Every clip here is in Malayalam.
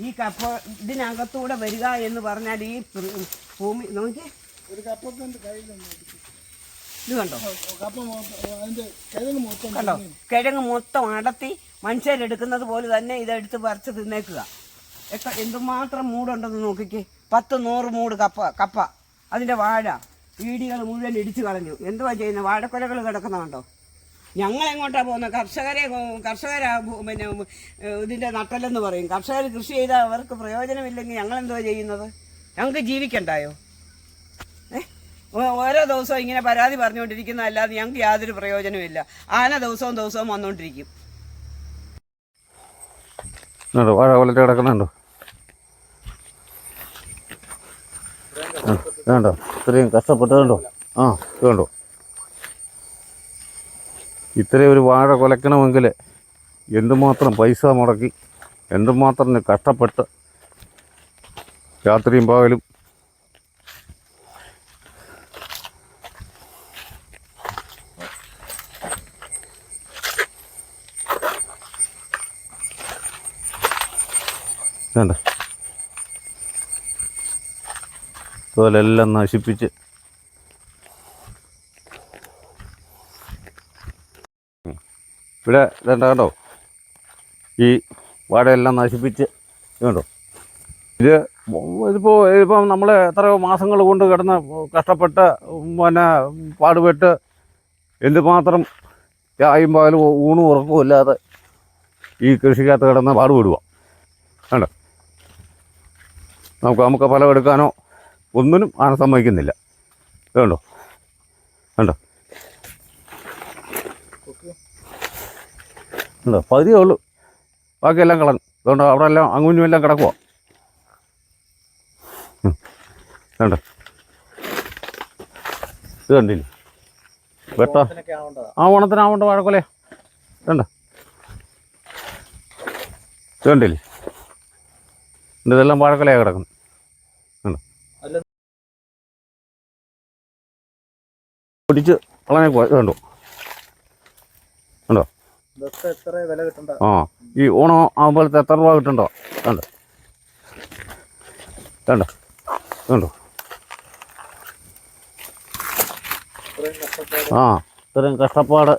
ഈ കപ്പ ഇതിനകത്തൂടെ വരിക എന്ന് പറഞ്ഞാൽ ഈ ഭൂമി നോക്കി ഒരു കയ്യിലൊന്നും ഇത് കണ്ടോ? കണ്ടോ? കിഴങ്ങ് മൊത്തം അടത്തി മനുഷ്യരെടുക്കുന്നത് പോലെ തന്നെ ഇതെടുത്ത് പറിച്ച് തിന്നേക്കുക. എത്ര എന്തുമാത്രം മൂടുണ്ടെന്ന് നോക്കിക്കേ. പത്ത് നൂറ് മൂട് കപ്പ കപ്പ. അതിന്റെ വാഴ. വീടികൾ മുഴുവൻ ഇടിച്ചു കളഞ്ഞു. എന്തുവാ ചെയ്യുന്നത്? വാഴക്കൊലകൾ കിടക്കുന്നുണ്ടോ ഞങ്ങൾ എങ്ങോട്ടാ പോകുന്നത്? കർഷകരെ കർഷകരാ പിന്നെ ഇതിന്റെ നട്ടലെന്ന് പറയും. കർഷകർ കൃഷി ചെയ്താൽ അവർക്ക് പ്രയോജനമില്ലെങ്കിൽ ഞങ്ങൾ എന്തുവാ ചെയ്യുന്നത്? ഞങ്ങൾക്ക് ജീവിക്കണ്ടായോ? ഓരോ ദിവസവും ഇങ്ങനെ പരാതി പറഞ്ഞുകൊണ്ടിരിക്കുന്ന അല്ലാതെ ഞങ്ങൾക്ക് യാതൊരു പ്രയോജനമില്ല ആന ദിവസവും ദിവസവും വന്നുകൊണ്ടിരിക്കും വാഴ ഇത്രയും കഷ്ടപ്പെട്ടതുണ്ടോ ആ ഇതുണ്ടോ ഇത്രയും ഒരു വാഴ കൊലക്കണമെങ്കിൽ എന്തുമാത്രം പൈസ മുടക്കി എന്തുമാത്രം കഷ്ടപ്പെട്ട് രാത്രിയും പകലും വേണ്ട. അതുപോലെ എല്ലാം നശിപ്പിച്ച് ഇവിടെ ഇതേണ്ട കണ്ടോ? ഈ വാഴയെല്ലാം നശിപ്പിച്ച് കണ്ടോ? ഇത് ഇതിപ്പോൾ ഇതിപ്പം നമ്മൾ എത്രയോ മാസങ്ങൾ കൊണ്ട് കിടന്ന് കഷ്ടപ്പെട്ട് പിന്നെ പാടുപെട്ട് എന്തുമാത്രം പാലും ഊണും ഉറക്കവും ഇല്ലാതെ ഈ കൃഷിക്കകത്ത് കിടന്ന് പാടുപെടുക. വേണ്ട നമുക്ക് നമുക്ക് ഫലം എടുക്കാനോ ഒന്നിനും ആന സമ്മതിക്കുന്നില്ല. വേണ്ടോ വേണ്ടോ ഉണ്ടോ? പകുതിയേ ഉള്ളൂ. ബാക്കിയെല്ലാം കളഞ്ഞു. അതുകൊണ്ട് അവിടെ എല്ലാം അങ്ങും എല്ലാം കിടക്കുക വേണ്ട ഇത് കണ്ടില്ലേ? വെട്ട. ആ ഓണത്തിനാവേണ്ട വാഴക്കൊലേ വേണ്ട ഇത് കണ്ടില്ലേ? ഇതെല്ലാം വാഴക്കൊലയാണ് കിടക്കുന്നത്. കണ്ടോ പൊടിച്ച് പോയി കണ്ടോ? കണ്ടോ ആ ഈ ഓണം ആകുമ്പോഴത്തെ എത്ര രൂപ കിട്ടണ്ടോ? കണ്ടോ? കണ്ടോ? കണ്ടോ? ആ ഇത്രയും കഷ്ടപ്പാട്.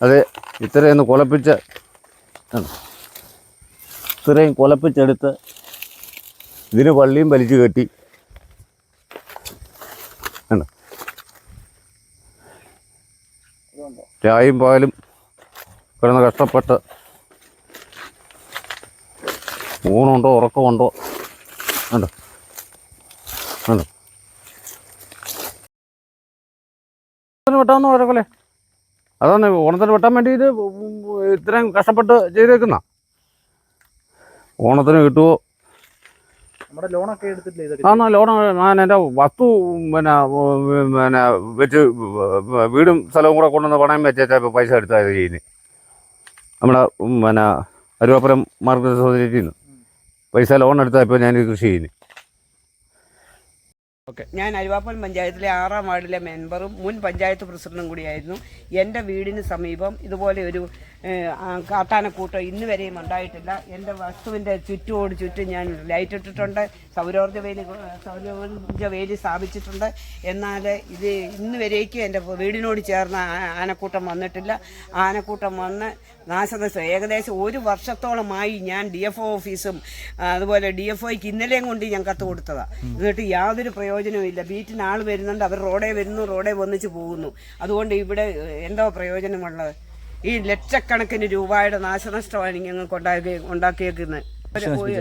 അതെ ഇത്രയും ഒന്ന് കുലപ്പിച്ച് ഇത്രയും കുലപ്പിച്ചെടുത്ത് ഇതിന് പള്ളിയും വലിച്ചു കെട്ടി ചായയും പാലും കിടന്ന് കഷ്ടപ്പെട്ട് ഊണുണ്ടോ ഉറക്കമുണ്ടോ? കണ്ടോ? ഓണത്തിന് വെട്ടാന്ന് പറയല്ലേ അതാണ് ഓണത്തിന് വെട്ടാൻ വേണ്ടി ഇത് ഇത്രയും കഷ്ടപ്പെട്ട് ചെയ്തേക്കുന്ന. ഓണത്തിന് കിട്ടുമോ നമ്മുടെ ലോണൊക്കെ എടുത്തിട്ടില്ലേ ഇതൊക്കെ? ആ ലോൺ ഞാൻ എന്റെ വസ്തു പിന്നെ പിന്നെ വെച്ച് വീടും സ്ഥലവും കൂടെ കൊണ്ടുവന്ന് പണയം വെച്ചാൽ ഇപ്പോൾ പൈസ എടുത്താൽ ചെയ്യുന്നത് നമ്മുടെ പിന്നെ അരുവാപ്പുരം മാർക്കറ്റ് സൊസൈറ്റിയിൽ നിന്ന് പൈസ ലോൺ എടുത്താൽ ഇപ്പോൾ ഞാൻ കൃഷി ചെയ്യുന്നു. ഓക്കെ. ഞാൻ അരുവാപ്പൻ പഞ്ചായത്തിലെ ആറാം വാർഡിലെ മെമ്പറും മുൻ പഞ്ചായത്ത് പ്രസിഡന്റും കൂടിയായിരുന്നു. എന്റെ വീടിന് സമീപം ഇതുപോലെ ഒരു കാട്ടാനക്കൂട്ടം ഇന്ന് വരെയും ഉണ്ടായിട്ടില്ല. എന്റെ വസ്തുവിന്റെ ചുറ്റോട് ചുറ്റും ഞാൻ ലൈറ്റ് ഇട്ടിട്ടുണ്ട്. സൗരോർജ വേലി സൗരോർജ വേലി സ്ഥാപിച്ചിട്ടുണ്ട്. എന്നാൽ ഇത് ഇന്ന് വരേക്കും എന്റെ വീടിനോട് ചേർന്ന ആനക്കൂട്ടം വന്നിട്ടില്ല. ആനക്കൂട്ടം വന്ന് നാശനഷ്ടം. ഏകദേശം ഒരു വർഷത്തോളമായി ഞാൻ ഡി എഫ് ഒ ഓഫീസും അതുപോലെ ഡി എഫ് ഒക്ക് ഇന്നലെയും കൊണ്ട് ഞാൻ കത്ത് കൊടുത്തതാണ് എന്നിട്ട് യാതൊരു പ്രയോജനവും ഇല്ല. ബീറ്റിന് ആൾ വരുന്നുണ്ട് അവർ റോഡേ വരുന്നു റോഡേ വന്നിച്ച് പോകുന്നു. അതുകൊണ്ട് ഇവിടെ എന്തോ പ്രയോജനമുള്ളത്? ഈ ലക്ഷക്കണക്കിന് രൂപയുടെ നാശനഷ്ടമാണ് ഞങ്ങൾക്ക് ഉണ്ടാക്കി ഉണ്ടാക്കിയേക്കുന്നത്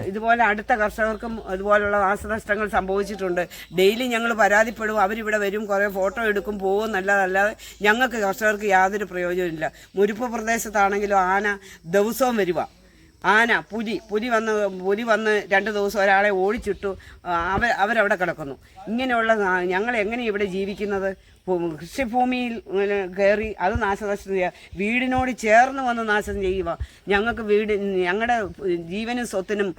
ഇതുപോലെ അടുത്ത കർഷകർക്കും ഇതുപോലുള്ള നാശനഷ്ടങ്ങൾ സംഭവിച്ചിട്ടുണ്ട്. ഡെയിലി ഞങ്ങൾ പരാതിപ്പെടും അവരിവിടെ വരും കുറേ ഫോട്ടോ എടുക്കും പോകും നല്ലതല്ലാതെ ഞങ്ങൾക്ക് കർഷകർക്ക് യാതൊരു പ്രയോജനമില്ല മുരിപ്പ് പ്രദേശത്താണെങ്കിലും ആന ദിവസവും വരുക ആന പുലി പുലി വന്ന് പുലി വന്ന് രണ്ട് ദിവസം ഒരാളെ ഓടിച്ചിട്ടു അവർ അവ അവരവിടെ കിടക്കുന്നു. ഇങ്ങനെയുള്ള ഞങ്ങൾ എങ്ങനെ ഇവിടെ ജീവിക്കുന്നത്? കൃഷിഭൂമിയിൽ കയറി അത് നാശനഷ്ടം ചെയ്യുക വീടിനോട് ചേർന്ന് വന്ന് നാശം ചെയ്യുക. ഞങ്ങൾക്ക് വീട് ഞങ്ങളുടെ ജീവനും സ്വത്തിനും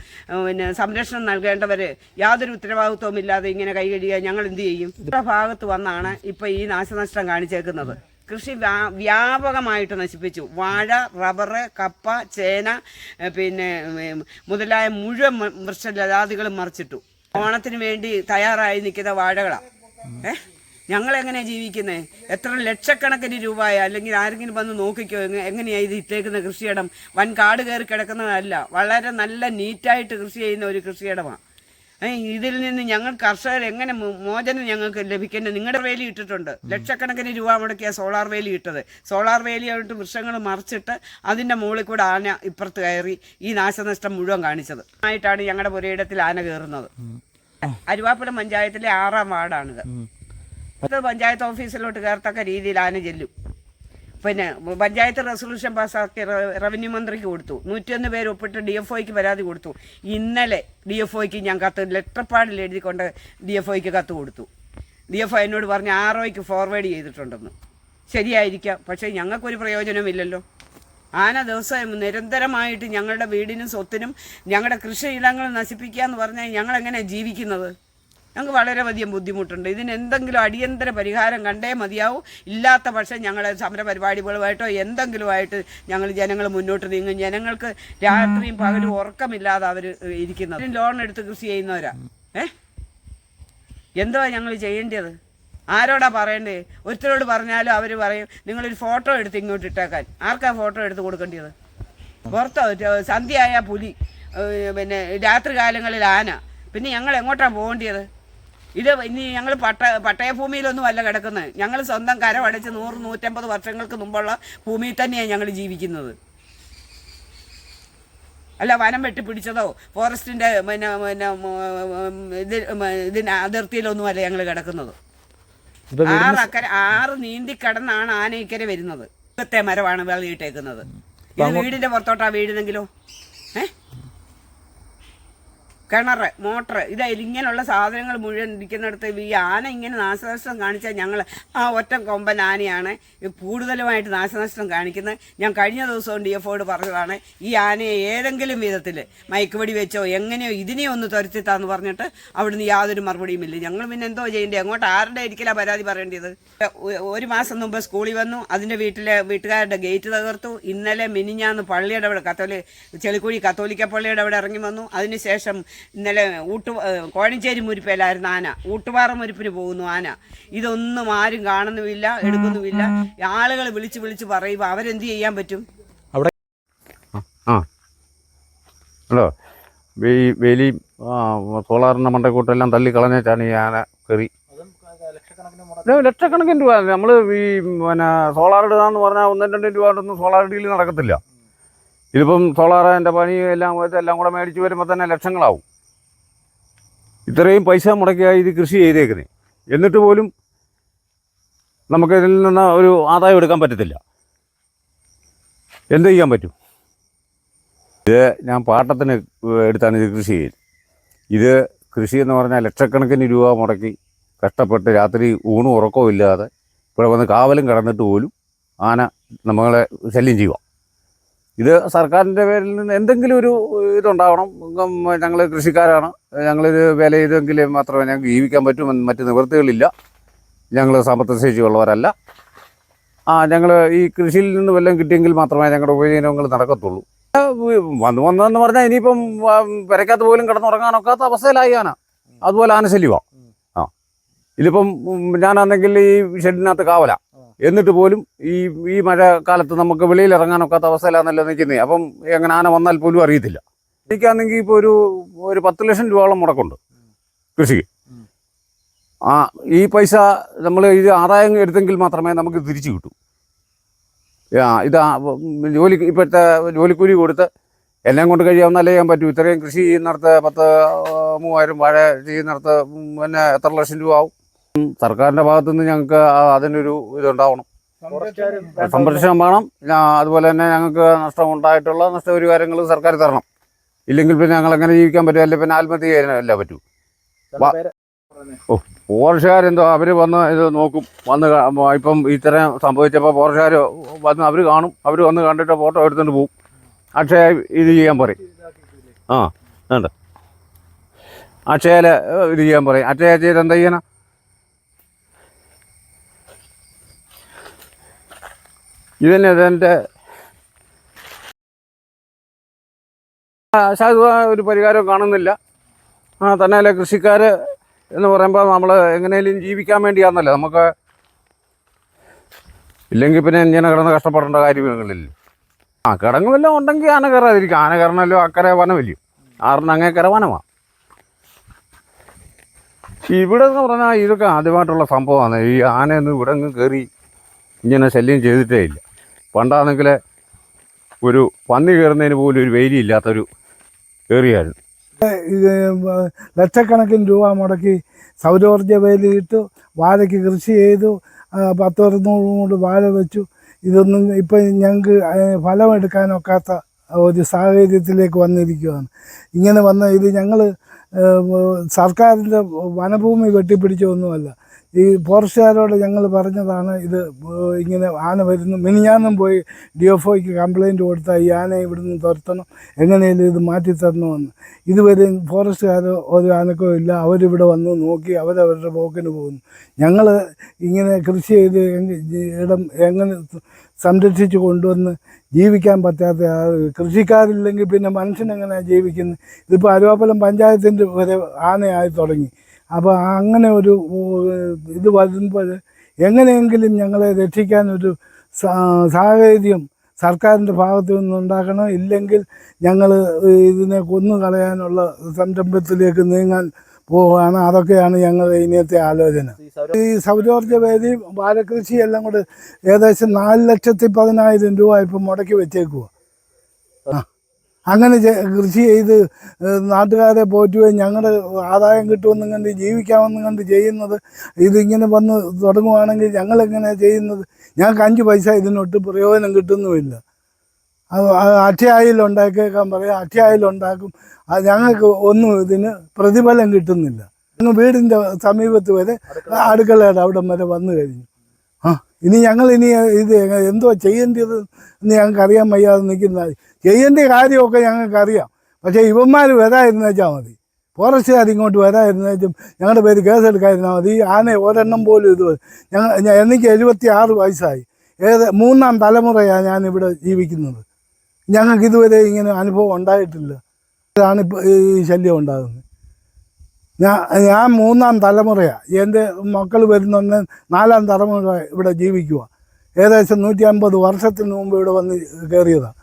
പിന്നെ സംരക്ഷണം നൽകേണ്ടവർ യാതൊരു ഉത്തരവാദിത്വവും ഇല്ലാതെ ഇങ്ങനെ കൈകഴിയുക ഞങ്ങൾ എന്ത് ചെയ്യും? ഇത്ര ഭാഗത്ത് വന്നാണ് ഇപ്പം ഈ നാശനഷ്ടം കാണിച്ചേക്കുന്നത്. കൃഷി വ്യാപകമായിട്ട് നശിപ്പിച്ചു. വാഴ റബ്ബർ കപ്പ ചേന പിന്നെ മുതലായ മുഴുവൻ വൃക്ഷലതാദികളും മറിച്ചിട്ടു. ഓണത്തിന് വേണ്ടി തയ്യാറായി നിൽക്കുന്ന വാഴകളാണ് ഏഹ് ഞങ്ങൾ എങ്ങനെയാണ് ജീവിക്കുന്നത് എത്ര ലക്ഷക്കണക്കിന് രൂപയ? അല്ലെങ്കിൽ ആരെങ്കിലും വന്ന് നോക്കിക്കോ എങ്ങനെയാണ് എങ്ങനെയാ ഇത് ഇട്ടേക്കുന്ന കൃഷിയിടം? വൻ കാട് കയറി കിടക്കുന്നതല്ല. വളരെ നല്ല നീറ്റായിട്ട് കൃഷി ചെയ്യുന്ന ഒരു കൃഷിയിടമാണ് ഇതിൽ നിന്ന് ഞങ്ങൾ കർഷകർ എങ്ങനെ മോചനം ഞങ്ങൾക്ക് ലഭിക്കേണ്ടത് നിങ്ങളുടെ വേലി ഇട്ടിട്ടുണ്ട്. ലക്ഷക്കണക്കിന് രൂപ മുടക്കിയ സോളാർ വേലി ഇട്ടത്. സോളാർ വേലിയായിട്ട് വൃക്ഷങ്ങൾ മറിച്ചിട്ട് അതിന്റെ മുകളിൽ കൂടെ ആന ഇപ്പുറത്ത് കയറി ഈ നാശനഷ്ടം മുഴുവൻ കാണിച്ചത്. ആയിട്ടാണ് ഞങ്ങളുടെ പുരയിടത്തിൽ ആന കയറുന്നത്. അരുവാപ്പുഴ പഞ്ചായത്തിലെ ആറാം വാർഡാണിത്. ഇത് പഞ്ചായത്ത് ഓഫീസിലോട്ട് കയറത്തക്ക രീതിയിൽ ആന ചെല്ലും. പിന്നെ പഞ്ചായത്ത് റെസൊല്യൂഷൻ പാസ്സാക്കി റവന്യൂ മന്ത്രിക്ക് കൊടുത്തു. നൂറ്റിയൊന്ന് പേര് ഒപ്പിട്ട് ഡി എഫ് ഒക്ക് പരാതി കൊടുത്തു. ഇന്നലെ ഡി എഫ് ഒക്ക് ഞാൻ കത്ത് ലെറ്റർ പാഡിൽ എഴുതിക്കൊണ്ട് ഡി എഫ് ഒക്ക് കത്ത് കൊടുത്തു. ഡി എഫ് ഒ എന്നോട് പറഞ്ഞ് ആർ ഒക്ക് ഫോർവേഡ് ചെയ്തിട്ടുണ്ടെന്ന്. ശരിയായിരിക്കാം പക്ഷേ ഞങ്ങൾക്കൊരു പ്രയോജനമില്ലല്ലോ. ആന ദിവസം നിരന്തരമായിട്ട് ഞങ്ങളുടെ വീടിനും സ്വത്തിനും ഞങ്ങളുടെ കൃഷിയിടങ്ങൾ നശിപ്പിക്കുക എന്ന് പറഞ്ഞാൽ ഞങ്ങളെങ്ങനെയാണ് ജീവിക്കുന്നത്? ഞങ്ങൾക്ക് വളരെ വലിയ ബുദ്ധിമുട്ടുണ്ട്. ഇതിന് എന്തെങ്കിലും അടിയന്തര പരിഹാരം കണ്ടേ മതിയാവും. ഇല്ലാത്ത പക്ഷം ഞങ്ങൾ സമരപരിപാടികളുമായിട്ടോ എന്തെങ്കിലുമായിട്ട് ഞങ്ങൾ ജനങ്ങൾ മുന്നോട്ട് നീങ്ങും. ജനങ്ങൾക്ക് രാത്രിയും പകലും ഉറക്കമില്ലാതെ അവർ ഇരിക്കുന്നത്. ലോൺ എടുത്ത് കൃഷി ചെയ്യുന്നവരാ. ഏ? എന്തുവാ ഞങ്ങൾ ചെയ്യേണ്ടത്? ആരോടാ പറയണ്ടേ? ഒരുത്തരോട് പറഞ്ഞാലും അവർ പറയും നിങ്ങളൊരു ഫോട്ടോ എടുത്ത് ഇങ്ങോട്ട് ഇട്ടേക്കാൻ. ആർക്കാ ഫോട്ടോ എടുത്ത് കൊടുക്കേണ്ടത്? പുറത്തോ? സന്ധ്യയായ പുലി പിന്നെ രാത്രി കാലങ്ങളിൽ ആന. പിന്നെ ഞങ്ങൾ എങ്ങോട്ടാണ് പോകേണ്ടത്? ഇത് ഇനി ഞങ്ങൾ പട്ട പട്ടയഭൂമിയിലൊന്നും അല്ല കിടക്കുന്നത്. ഞങ്ങൾ സ്വന്തം കരമടച്ച് നൂറ് നൂറ്റമ്പത് വർഷങ്ങൾക്ക് മുമ്പുള്ള ഭൂമിയിൽ തന്നെയാണ് ഞങ്ങൾ ജീവിക്കുന്നത്. അല്ല വനം വെട്ടിപ്പിടിച്ചതോ ഫോറസ്റ്റിന്റെ പിന്നെ പിന്നെ ഇത് ഇതിന് അതിർത്തിയിലൊന്നും അല്ല ഞങ്ങൾ കിടക്കുന്നത് ആറ് അക്കര ആറ് നീന്തി കടന്നാണ് ആന ഇക്കരെ വരുന്നത്. ഇപ്പത്തെ മരമാണ് വെള്ളിയിട്ടേക്കുന്നത്. ഇത് വീടിന്റെ പുറത്തോട്ടാ വീഴുന്നെങ്കിലോ? ഏ? കിണറ് മോട്ടർ ഇത് ഇങ്ങനെയുള്ള സാധനങ്ങൾ മുഴുവൻ ഇരിക്കുന്നിടത്ത് ഈ ആന ഇങ്ങനെ നാശനഷ്ടം കാണിച്ചാൽ ഞങ്ങൾ ആ ഒറ്റ കൊമ്പൻ ആനയാണ് കൂടുതലുമായിട്ട് നാശനഷ്ടം കാണിക്കുന്നത്. ഞാൻ കഴിഞ്ഞ ദിവസവും ഡി എഫോട് പറഞ്ഞതാണ് ഈ ആനയെ ഏതെങ്കിലും വിധത്തിൽ മയക്കുപടി വെച്ചോ എങ്ങനെയോ ഇതിനെ ഒന്ന് തുരത്തിത്താന്ന് പറഞ്ഞിട്ട് അവിടുന്ന് യാതൊരു മറുപടിയും ഇല്ല. ഞങ്ങൾ പിന്നെ എന്തോ ചെയ്യേണ്ടത് അങ്ങോട്ട് ആരുടെ ഇരിക്കലാണ് പരാതി പറയേണ്ടത് ഒരു മാസം മുമ്പ് സ്കൂളിൽ വന്നു അതിന്റെ വീട്ടിലെ വീട്ടുകാരുടെ ഗേറ്റ് തകർത്തു. ഇന്നലെ മിനിഞ്ഞാന്ന് പള്ളിയുടെ അവിടെ കത്തോലി ചെളിക്കുഴി കത്തോലിക്ക പള്ളിയുടെ അവിടെ ഇറങ്ങി വന്നു. അതിനുശേഷം ഇന്നലെ ഊട്ടു കോഴഞ്ചേരി മുരിപ്പയിലായിരുന്നു ആന. ഊട്ടുപാറ മുരിപ്പിന് പോകുന്നു ആന. ഇതൊന്നും ആരും കാണുന്നുമില്ല എടുക്കുന്നുമില്ല. ആളുകൾ വിളിച്ച് വിളിച്ച് പറയുമ്പോൾ അവരെന്ത് ചെയ്യാൻ പറ്റും? ആ ഹലോ. ഈ വേലി സോളാറിന്റെ മണ്ടക്കൂട്ടെല്ലാം തള്ളിക്കളഞ്ഞിട്ടാണ് ഈ ആന കയറി. ലക്ഷക്കണക്കിന് രൂപ. നമ്മൾ ഈ പിന്നെ സോളാർ ഇടുകയെന്ന് പറഞ്ഞാൽ ഒന്നും രണ്ടും രൂപ കൊണ്ടൊന്നും സോളാർ ഇടയിൽ നടക്കത്തില്ല. ഇതിപ്പം സോളാർ അതിന്റെ പണി എല്ലാം എല്ലാം കൂടെ മേടിച്ച് വരുമ്പോൾ തന്നെ ലക്ഷങ്ങളാവും. ഇത്രയും പൈസ മുടക്കിയായി ഇത് കൃഷി ചെയ്തേക്കുന്നത് എന്നിട്ട് പോലും നമുക്ക് ഇതിൽ നിന്ന് ഒരു ആദായം എടുക്കാൻ പറ്റത്തില്ല. എന്ത് ചെയ്യാൻ പറ്റും? ഇത് ഞാൻ പാട്ടത്തിന് എടുത്താണ് ഇത് കൃഷി ചെയ്ത്. ഇത് കൃഷി എന്ന് പറഞ്ഞാൽ ലക്ഷക്കണക്കിന് രൂപ മുടക്കി കഷ്ടപ്പെട്ട് രാത്രി ഊണും ഉറക്കവും ഇല്ലാതെ ഇവിടെ വന്ന് കാവലും കടന്നിട്ട് പോലും ആന നമ്മളെ ശല്യം ചെയ്യുക. ഇത് സർക്കാരിന്റെ പേരിൽ നിന്ന് എന്തെങ്കിലും ഒരു ഇതുണ്ടാവണം. ഞങ്ങൾ കൃഷിക്കാരാണ്. ഞങ്ങളിത് വില ചെയ്തെങ്കിൽ മാത്രമേ ഞങ്ങൾക്ക് ജീവിക്കാൻ പറ്റും മറ്റ് നിവൃത്തികളില്ല. ഞങ്ങൾ സാമ്പത്തിക ശേഷിയുള്ളവരല്ല. ആ ഞങ്ങൾ ഈ കൃഷിയിൽ നിന്ന് വല്ലതും കിട്ടിയെങ്കിൽ മാത്രമേ ഞങ്ങളുടെ ഉപജീവനങ്ങൾ നടക്കത്തുള്ളൂ. വന്ന് വന്നതെന്ന് പറഞ്ഞാൽ ഇനിയിപ്പം പെരക്കാത്ത പോലും കിടന്നുറങ്ങാനൊക്കാത്ത അവസ്ഥയിലായി ആന. അതുപോലെ ആനശല്യമാണ് ആ. ഇതിപ്പം ഞാനാണെങ്കിൽ ഈ ഷെഡിനകത്ത് കാവല. എന്നിട്ട് പോലും ഈ ഈ മഴക്കാലത്ത് കാലത്ത് നമുക്ക് വെളിയിൽ ഇറങ്ങാനൊക്കാത്ത അവസ്ഥയിലാണല്ലോ നിൽക്കുന്നത് അപ്പം എങ്ങനെ ആന വന്നാൽ പോലും അറിയത്തില്ല. എനിക്കാണെങ്കിൽ ഇപ്പോൾ ഒരു ഒരു പത്ത് ലക്ഷം രൂപയോളം മുടക്കുണ്ട് കൃഷിക്ക്. ആ ഈ പൈസ നമ്മൾ ഇത് ആദായം എടുത്തെങ്കിൽ മാത്രമേ നമുക്ക് തിരിച്ചു കിട്ടൂ. ആ ഇത് ജോലി ഇപ്പോഴത്തെ ജോലിക്കൂലി കൊടുത്ത് എല്ലാം കൊണ്ട് കഴിയാവുന്നല്ലേ ചെയ്യാൻ പറ്റൂ. ഇത്രയും കൃഷി ചെയ്യുന്നിടത്ത് പത്ത് മൂവായിരം വാഴ ചെയ്യുന്നിടത്ത് പിന്നെ എത്ര ലക്ഷം രൂപ ആവും? സർക്കാരിന്റെ ഭാഗത്തുനിന്ന് ഞങ്ങൾക്ക് അതിനൊരു ഇതുണ്ടാവണം. സംരക്ഷണം വേണം. അതുപോലെ തന്നെ ഞങ്ങൾക്ക് നഷ്ടം ഉണ്ടായിട്ടുള്ള നഷ്ടപരിഹാരങ്ങൾ സർക്കാർ തരണം. ഇല്ലെങ്കിൽ പിന്നെ ഞങ്ങൾ എങ്ങനെ ജീവിക്കാൻ പറ്റും? അല്ലെങ്കിൽ പിന്നെ ആത്മഹത്യ ചെയ്യാനല്ല പറ്റൂ. ഓ എന്തോ അവർ വന്ന് ഇത് നോക്കും. വന്ന് ഇപ്പം ഇത്രയും സംഭവിച്ചപ്പോൾ പോർഷുകാർ വന്ന് അവർ കാണും. അവർ വന്ന് കണ്ടിട്ട് ഫോട്ടോ എടുത്തുകൊണ്ട് പോകും അക്ഷയ ഇത് ചെയ്യാൻ പറയും. ആ ഉണ്ട് അക്ഷയയിൽ ഇത് ചെയ്യാൻ പറയും. അക്ഷയ ചെയ്ത് എന്താ ചെയ്യണം? ഇതിന് ഇതിന്റെ ശാശ്വത ഒരു പരിഹാരം കാണുന്നില്ല. തന്നെയല്ല കൃഷിക്കാർ എന്ന് പറയുമ്പോൾ നമ്മൾ എങ്ങനെയും ജീവിക്കാൻ വേണ്ടിയാണെന്നല്ലേ നമുക്ക് ഇല്ലെങ്കിൽ പിന്നെ ഇങ്ങനെ കിടന്ന് കഷ്ടപ്പെടേണ്ട കാര്യങ്ങളില്ല. ആ കിടങ്ങ് വല്ലതും ഉണ്ടെങ്കിൽ ആന കയറാതിരിക്കും ആന കയറണല്ലോ അക്കരെ വനമല്ലയോ ആറിന് അങ്ങേക്കര വനമാണ് ഇവിടെ എന്ന് പറഞ്ഞാൽ ഇതൊക്കെ ആദ്യമായിട്ടുള്ള സംഭവമാണ്. ഈ ആനയൊന്നും ഇവിടെ കയറി ഇങ്ങനെ ശല്യം ചെയ്തിട്ടേ ഇല്ല. പണ്ടാണെങ്കിൽ ഒരു പന്നി കയറുന്നതിന് പോലും ഒരു വെയിലില്ലാത്തൊരു ഏറിയായിരുന്നു. ലക്ഷക്കണക്കിന് രൂപ മുടക്കി സൗരോർജ വേലിയിട്ട് വാഴയ്ക്ക് കൃഷി ചെയ്തു ആ, പത്ത് കൊണ്ട് വാഴ വെച്ചു. ഇതൊന്നും ഇപ്പം ഞങ്ങൾക്ക് ഫലമെടുക്കാനൊക്കാത്ത ഒരു സാഹചര്യത്തിലേക്ക് വന്നിരിക്കുകയാണ് ഇങ്ങനെ വന്ന ഇത് ഞങ്ങൾ സർക്കാരിന്റെ വനഭൂമി വെട്ടിപ്പിടിച്ചൊന്നുമല്ല ഈ ഫോറസ്റ്റുകാരോട് ഞങ്ങൾ പറഞ്ഞതാണ് ഇത് ഇങ്ങനെ ആന വരുന്നു മിനിഞ്ഞാന്നും പോയി ഡി എഫ് ഒക്ക് കംപ്ലയിന്റ് കൊടുത്താൽ ഈ ആനയെ ഇവിടുന്ന് തുരത്തണം എങ്ങനെയെങ്കിലും ഇത് മാറ്റി തരണമെന്ന്. ഇതുവരെ ഫോറസ്റ്റുകാർ ഒരു ആനക്കോ ഇല്ല അവരിവിടെ വന്ന് നോക്കി അവരവരുടെ പോക്കിന് പോകുന്നു. ഞങ്ങൾ ഇങ്ങനെ കൃഷി ചെയ്ത് ഇടം എങ്ങനെ സംരക്ഷിച്ച് കൊണ്ടുവന്ന് ജീവിക്കാൻ പറ്റാത്ത കൃഷിക്കാരില്ലെങ്കിൽ പിന്നെ മനുഷ്യനെങ്ങനെയാണ് ജീവിക്കുന്നത് ഇതിപ്പോൾ അരുവാപ്പലം പഞ്ചായത്തിന്റെ വരെ ആനയായി തുടങ്ങി. അപ്പോൾ അങ്ങനെ ഒരു ഇത് വരുമ്പോൾ എങ്ങനെയെങ്കിലും ഞങ്ങളെ രക്ഷിക്കാനൊരു സാഹചര്യം സർക്കാരിന്റെ ഭാഗത്തു നിന്നുണ്ടാക്കണം ഇല്ലെങ്കിൽ ഞങ്ങൾ ഇതിനെ കൊന്നു കളയാനുള്ള സംരംഭത്തിലേക്ക് നീങ്ങാൻ പോവുകയാണ്. അതൊക്കെയാണ് ഞങ്ങളുടെ ഇനിയത്തെ ആലോചന. ഈ സൗര ഈ സൗരോർജ വേദി വാഴകൃഷി എല്ലാം കൂടെ ഏകദേശം നാല് ലക്ഷത്തി പതിനായിരം രൂപ ഇപ്പം മുടക്കി വെച്ചേക്കുക അങ്ങനെ കൃഷി ചെയ്ത് നാട്ടുകാരെ പോറ്റുകയും ഞങ്ങളുടെ ആദായം കിട്ടുമെന്നും കണ്ട് ജീവിക്കാമെന്നും കണ്ട് ചെയ്യുന്നത് ഇതിങ്ങനെ വന്ന് തുടങ്ങുവാണെങ്കിൽ ഞങ്ങളെങ്ങനെയാണ് ചെയ്യുന്നത്? ഞങ്ങൾക്ക് അഞ്ച് പൈസ ഇതിനൊട്ട് പ്രയോജനം കിട്ടുന്നുമില്ല. അത് അക്ഷയായിൽ ഉണ്ടാക്കിയേക്കാൻ പറയാം. അക്ഷയായിൽ ഉണ്ടാക്കും അത് ഞങ്ങൾക്ക് ഒന്നും ഇതിന് പ്രതിഫലം കിട്ടുന്നില്ല. വീടിന്റെ സമീപത്ത് വരെ അടുക്കളയുടെ അവിടം വരെ വന്നു കഴിഞ്ഞു. ആ ഇനി ഞങ്ങൾ ഇനി ഇത് എന്തോ ചെയ്യേണ്ടത് എന്ന് ഞങ്ങൾക്ക് അറിയാൻ വയ്യാതെ നിൽക്കുന്ന ചെയ്യേണ്ട കാര്യമൊക്കെ ഞങ്ങൾക്ക് അറിയാം. പക്ഷേ ഇവന്മാർ വരാതിരുന്ന വെച്ചാൽ മതി. ഫോറസ്റ്റുകാർ ഇങ്ങോട്ട് വരാതിരുന്നേച്ചും ഞങ്ങളുടെ പേര് കേസെടുക്കാതിരുന്നാൽ മതി. ആന ഒരെണ്ണം പോലും ഇത് ഞങ്ങൾ എനിക്ക് എഴുപത്തി ആറ് വയസ്സായി. ഏത് മൂന്നാം തലമുറയാണ് ഞാനിവിടെ ജീവിക്കുന്നത്. ഞങ്ങൾക്ക് ഇതുവരെ ഇങ്ങനെ അനുഭവം ഉണ്ടായിട്ടില്ല. ഇതാണ് ഇപ്പോൾ ഈ ശല്യം ഉണ്ടാകുന്നത്. ഞാൻ ഞാൻ മൂന്നാം തലമുറയാണ് എന്റെ മക്കൾ വരുന്നുണ്ട് നാലാം തലമുറ ഇവിടെ ജീവിക്കുക ഏകദേശം നൂറ്റി അമ്പത് വർഷത്തിന് മുമ്പ് ഇവിടെ വന്ന് കയറിയതാണ്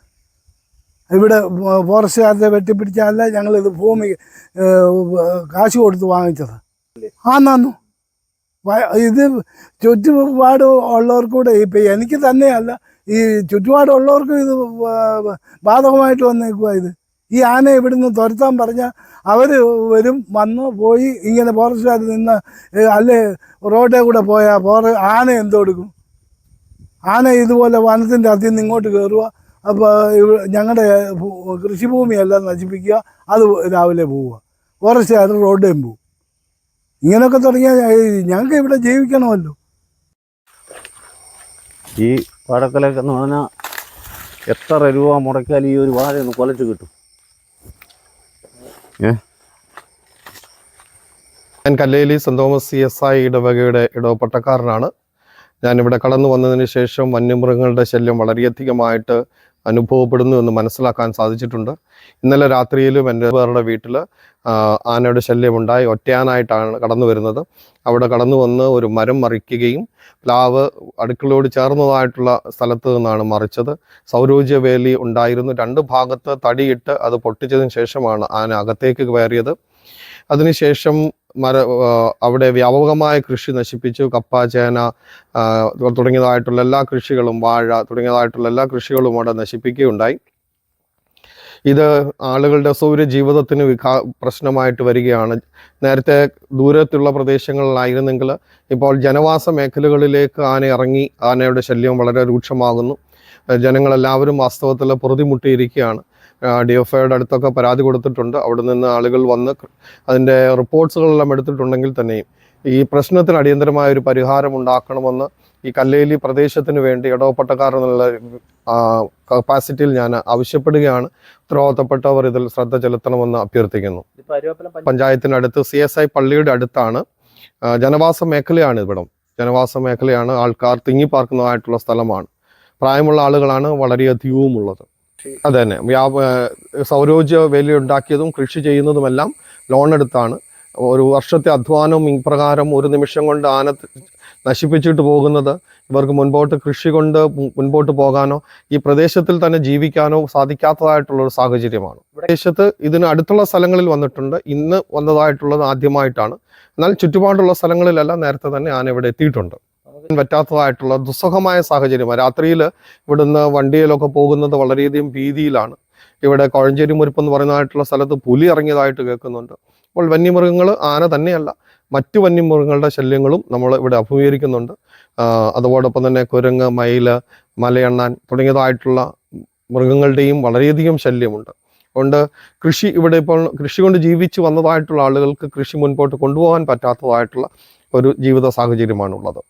ഇവിടെ ഫോറസ്റ്റുകാരത്തെ വെട്ടിപ്പിടിച്ചാലല്ല ഞങ്ങളിത് ഭൂമി കാശ് കൊടുത്ത് വാങ്ങിച്ചത്. ആന്നു ഇത് ചുറ്റുപാട് ഉള്ളവർക്കൂടെ ഇപ്പം എനിക്ക് തന്നെയല്ല ഈ ചുറ്റുപാടുള്ളവർക്കും ഇത് ബാധകമായിട്ട് വന്നേക്കുക ഇത്. ഈ ആന ഇവിടുന്ന് തുരത്താൻ പറഞ്ഞാൽ അവർ വരും വന്ന് പോയി ഇങ്ങനെ ഫോറസ്റ്റുകാർ നിന്ന് അല്ലേ റോഡിൽ കൂടെ പോയാൽ ഫോറ ആന എന്തെടുക്കും ആന ഇതുപോലെ വനത്തിന്റെ അതിൽ നിന്ന് ഇങ്ങോട്ട് കയറുക അപ്പോൾ ഞങ്ങളുടെ കൃഷിഭൂമിയെല്ലാം നശിപ്പിക്കുക അത് രാവിലെ പോവുക. ഫോറസ്റ്റുകാർ റോഡിലും പോവും. ഇങ്ങനെയൊക്കെ തുടങ്ങിയാൽ ഞങ്ങൾക്ക് ഇവിടെ ജീവിക്കണമല്ലോ. ഈ വാഴക്കലൊക്കെ എന്ന് പറഞ്ഞാൽ എത്ര രൂപ മുടക്കിയാൽ ഈ ഒരു വാഴ ഒന്ന് കൊലച്ച് കിട്ടും. ഞാൻ Kalleli Saint Thomas C S I ഇടവകയുടെ ഇടവപ്പെട്ടക്കാരനാണ്. ഞാനിവിടെ കടന്നു വന്നതിന് ശേഷം വന്യമൃഗങ്ങളുടെ ശല്യം വളരെയധികമായിട്ട് അനുഭവപ്പെടുന്നു എന്ന് മനസ്സിലാക്കാൻ സാധിച്ചിട്ടുണ്ട്. ഇന്നലെ രാത്രിയിലും എന്റെ പേരുടെ വീട്ടിൽ ആനയുടെ ശല്യമുണ്ടായി. ഒറ്റയാനായിട്ടാണ് കടന്നു വരുന്നത്. അവിടെ കടന്നു വന്ന് ഒരു മരം മറിക്കുകയും പ്ലാവ് അടുക്കളയോട് ചേർന്നതായിട്ടുള്ള സ്ഥലത്ത് നിന്നാണ് മറിച്ചത്. സൗരോജ്യ വേലി ഉണ്ടായിരുന്നു. രണ്ട് ഭാഗത്ത് തടിയിട്ട് അത് പൊട്ടിച്ചതിന് ശേഷമാണ് ആന അകത്തേക്ക് കയറിയത്. അതിനുശേഷം മര അവിടെ വ്യാപകമായ കൃഷി നശിപ്പിച്ചു. കപ്പ ചേന തുടങ്ങിയതായിട്ടുള്ള എല്ലാ കൃഷികളും വാഴ തുടങ്ങിയതായിട്ടുള്ള എല്ലാ കൃഷികളും അവിടെ നശിപ്പിക്കുകയുണ്ടായി. ഇത് ആളുകളുടെ സൗര ജീവിതത്തിന് വികാ പ്രശ്നമായിട്ട് വരികയാണ്. നേരത്തെ ദൂരത്തുള്ള പ്രദേശങ്ങളിലായിരുന്നെങ്കിൽ ഇപ്പോൾ ജനവാസ മേഖലകളിലേക്ക് ആന ഇറങ്ങി ആനയുടെ ശല്യം വളരെ രൂക്ഷമാകുന്നു. ജനങ്ങളെല്ലാവരും വാസ്തവത്തിൽ പൊറുതിമുട്ടിയിരിക്കുകയാണ് ഡി എഫ് ഐയുടെ അടുത്തൊക്കെ പരാതി കൊടുത്തിട്ടുണ്ട്. അവിടെ നിന്ന് ആളുകൾ വന്ന് അതിന്റെ റിപ്പോർട്ട്സുകളെല്ലാം എടുത്തിട്ടുണ്ടെങ്കിൽ തന്നെയും ഈ പ്രശ്നത്തിന് അടിയന്തരമായ ഒരു പരിഹാരം ഉണ്ടാക്കണമെന്ന് ഈ കല്ലേലി പ്രദേശത്തിന് വേണ്ടി ഇടവപ്പെട്ടക്കാർ എന്നുള്ള കപ്പാസിറ്റിയിൽ ഞാൻ ആവശ്യപ്പെടുകയാണ്. ഉത്തരവാദിത്തപ്പെട്ടവർ ഇതിൽ ശ്രദ്ധ ചെലുത്തണമെന്ന് അഭ്യർത്ഥിക്കുന്നു. പഞ്ചായത്തിനടുത്ത് സി എസ് ഐ പള്ളിയുടെ അടുത്താണ്. ജനവാസ മേഖലയാണ് ഇവിടം. ജനവാസ മേഖലയാണ് ആൾക്കാർ തിങ്ങിപ്പാർക്കുന്നതായിട്ടുള്ള സ്ഥലമാണ്. പ്രായമുള്ള ആളുകളാണ് വളരെയധികവും ഉള്ളത് അത് തന്നെ സൗരോജ്യ വേലി ഉണ്ടാക്കിയതും കൃഷി ചെയ്യുന്നതുമെല്ലാം ലോൺ എടുത്താണ്. ഒരു വർഷത്തെ അധ്വാനം ഇപ്രകാരം ഒരു നിമിഷം കൊണ്ട് ആന നശിപ്പിച്ചിട്ട് പോകുന്നത് ഇവർക്ക് മുൻപോട്ട് കൃഷി കൊണ്ട് മുൻപോട്ട് പോകാനോ ഈ പ്രദേശത്തിൽ തന്നെ ജീവിക്കാനോ സാധിക്കാത്തതായിട്ടുള്ള ഒരു സാഹചര്യമാണ്. പ്രദേശത്ത് ഇതിന് അടുത്തുള്ള സ്ഥലങ്ങളിൽ വന്നിട്ടുണ്ട്. ഇന്ന് വന്നതായിട്ടുള്ളത് ആദ്യമായിട്ടാണ്. എന്നാൽ ചുറ്റുപാടുള്ള സ്ഥലങ്ങളിലെല്ലാം നേരത്തെ തന്നെ ആന ഇവിടെ എത്തിയിട്ടുണ്ട്. പറ്റാത്തതായിട്ടുള്ള ദുസ്സഹമായ സാഹചര്യമാണ്. രാത്രിയിൽ ഇവിടുന്ന് വണ്ടിയിലൊക്കെ പോകുന്നത് വളരെയധികം ഭീതിയിലാണ്. ഇവിടെ കോഴഞ്ചേരി മുരിപ്പ് എന്ന് പറയുന്നതായിട്ടുള്ള സ്ഥലത്ത് പുലി ഇറങ്ങിയതായിട്ട് കേൾക്കുന്നുണ്ട്. അപ്പോൾ വന്യമൃഗങ്ങൾ ആന തന്നെയല്ല മറ്റു വന്യമൃഗങ്ങളുടെ ശല്യങ്ങളും നമ്മൾ ഇവിടെ അഭിമുഖീകരിക്കുന്നുണ്ട്. അതോടൊപ്പം തന്നെ കുരങ്ങ് മയിൽ മലയണ്ണാൻ തുടങ്ങിയതായിട്ടുള്ള മൃഗങ്ങളുടെയും വളരെയധികം ശല്യമുണ്ട്. അതുകൊണ്ട് കൃഷി ഇവിടെ ഇപ്പോൾ കൃഷി കൊണ്ട് ജീവിച്ചു വന്നതായിട്ടുള്ള ആളുകൾക്ക് കൃഷി മുൻപോട്ട് കൊണ്ടുപോകാൻ പറ്റാത്തതായിട്ടുള്ള ഒരു ജീവിത സാഹചര്യമാണുള്ളത്.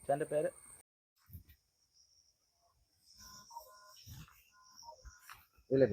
ഇല്ല.